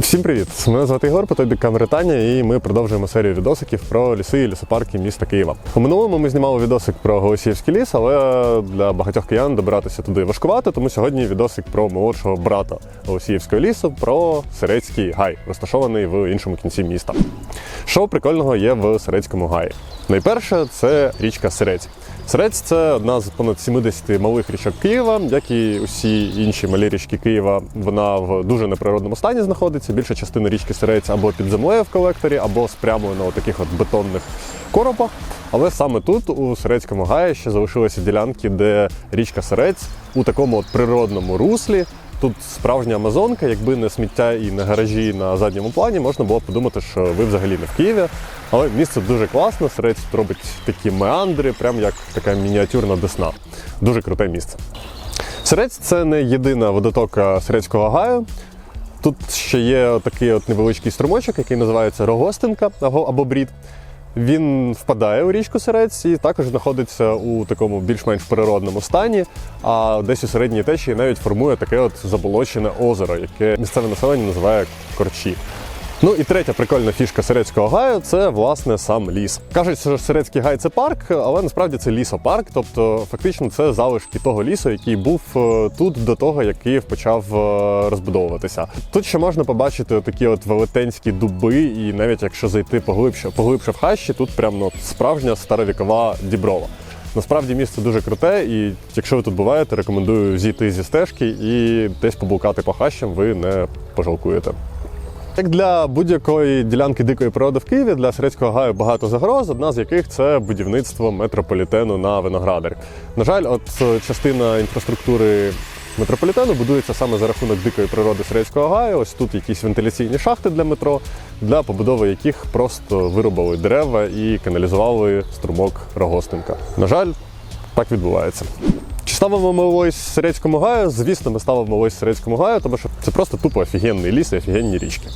Всім привіт! Мене звати Ігор, по тобі камеретання, і ми продовжуємо серію відосиків про ліси і лісопарки міста Києва. У минулому ми знімали відосик про Голосіївський ліс, але для багатьох киян добиратися туди важкувато, тому сьогодні відосик про молодшого брата Голосіївського лісу, про Сирецький гай, розташований в іншому кінці міста. Що прикольного є в Сирецькому гаї? Найперше це річка Сирець. Сирець це одна з понад 70 малих річок Києва, як і усі інші малі річки Києва. Вона в дуже неприродному стані знаходиться. Більша частина річки Сирець або під землею в колекторі, або спрямлена у таких от бетонних коробах. Але саме тут, у Сирецькому гаї, ще залишилися ділянки, де річка Сирець у такому от природному руслі. Тут справжня Амазонка, якби не сміття і не гаражі на задньому плані, можна було б подумати, що ви взагалі не в Києві. Але місце дуже класне, Сирець тут робить такі меандри, прям як така мініатюрна десна. Дуже круте місце. Сирець це не єдина водотока Сирецького гаю. Тут ще є такий от невеличкий струмочок, який називається Рогостинка або Брід. Він впадає у річку Сирець і також знаходиться у такому більш-менш природному стані, а десь у середній течії навіть формує таке от заболочене озеро, яке місцеве населення називає корчі. Ну і третя прикольна фішка Сирецького гаю це власне сам ліс. Кажуть, що Сирецький гай це парк, але насправді це лісопарк, тобто фактично це залишки того лісу, який був е, тут до того, як Київ почав е, розбудовуватися. Тут ще можна побачити такі от велетенські дуби, і навіть якщо зайти поглибше, поглибше в хащі, тут прям ну, справжня старовікова діброва. Насправді місце дуже круте, і якщо ви тут буваєте, рекомендую зійти зі стежки і десь поблукати по хащам, ви не пожалкуєте. Як для будь-якої ділянки дикої природи в Києві, для Сирецького гаю багато загроз, одна з яких це будівництво метрополітену на Виноградарі. На жаль, от е, частина інфраструктури метрополітену будується саме за рахунок дикої природи Сирецького гаю. Ось тут якісь вентиляційні шахти для метро, для побудови яких просто вирубали дерева і каналізували струмок Рогостинка. На жаль, так відбувається. Чи ставимо ми ось Сирецькому гаю? Звісно, ми ставимо ось середському гаю, тому що це просто тупо офігенний ліс і офігенні річки.